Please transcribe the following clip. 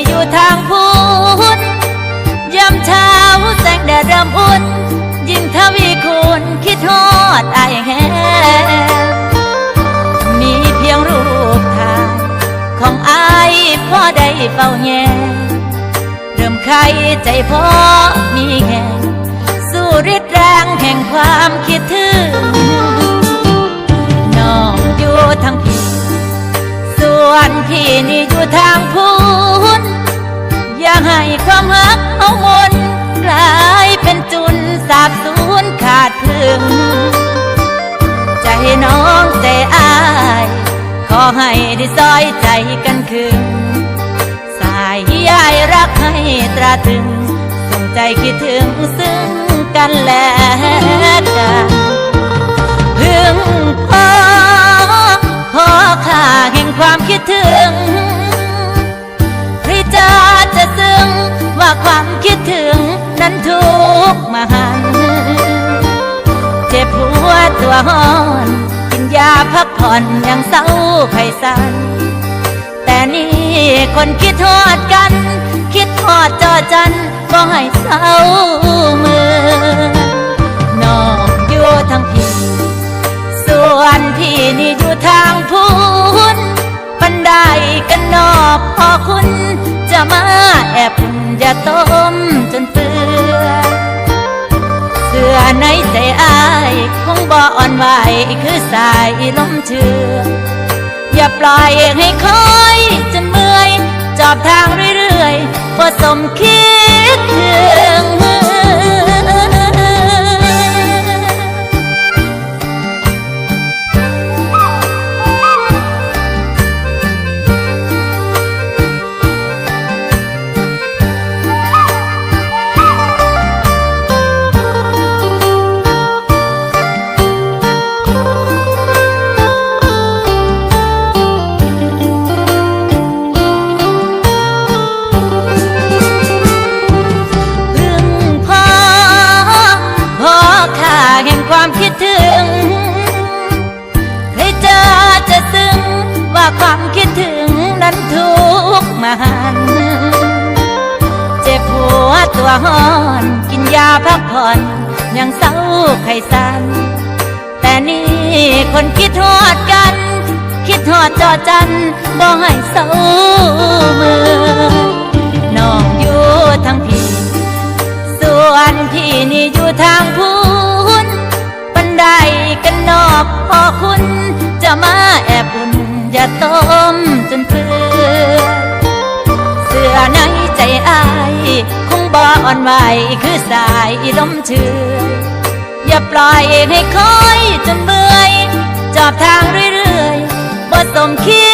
่อยู่ทางพุนยามเช้าแสงแดดเริ่มอุ่น ยิ่งทวีคูณคิดฮอดอายแฮมีเพียงรูปถ่ายของอายพ่อได้เฝ้าแยเริ่มใครใจพ่อมีแห่งสู้ฤทธิ์แรงแห่งความคิดถึงน้องอยู่ทางพี่ส่วนพี่นี่อยู่ทางพุน อย่าให้ความรักเอามนกลายเป็นจุนสาบสูญขาดพึงใจน้องใจอาย ขอให้ได้ซอยใจกันคืนสายยายรักให้ตราถึงส่งใจคิดถึงซึ่งกันและกันพึงพอพอค่าแห่งความคิดถึง อนกินยาพักผ่อนอยังเศร้าไข้สันแต่นี่คนคิดทอดกัน คิดทอดจอจันก็ให้เศร้ามือน้องอยู่ทางพี่ส่วนพี่นี่อยู่ทางพุนปันไดกันนอบพอคุณจะมาแอบ เสื้อในใจอายคงบ่อ่อนไหวคือสายลมเชื่ออย่าปล่อยให้คอยจนเมื่อย จอบทางเรื่อยๆพอสมคิด เจ็บหัวตัวห้อน กินยาพักผ่อน ยังเศร้าไข้สัน แต่นี่คนคิดทอดกัน คิดทอดจอจันบ่ให้เศร้ามือน้องอยู่ทางพี่ ส่วนพี่นี่อยู่ทางพุนปันไดกันนอบพอคุณจะมาแอบอุ่นอย่าต้ม อในใจอายคงบ่อ่อนไหวคือสายลมเชื่ออย่าปล่อยให้คอยจนเบื่อย จอบทางเรื่อยๆบ่สมคิด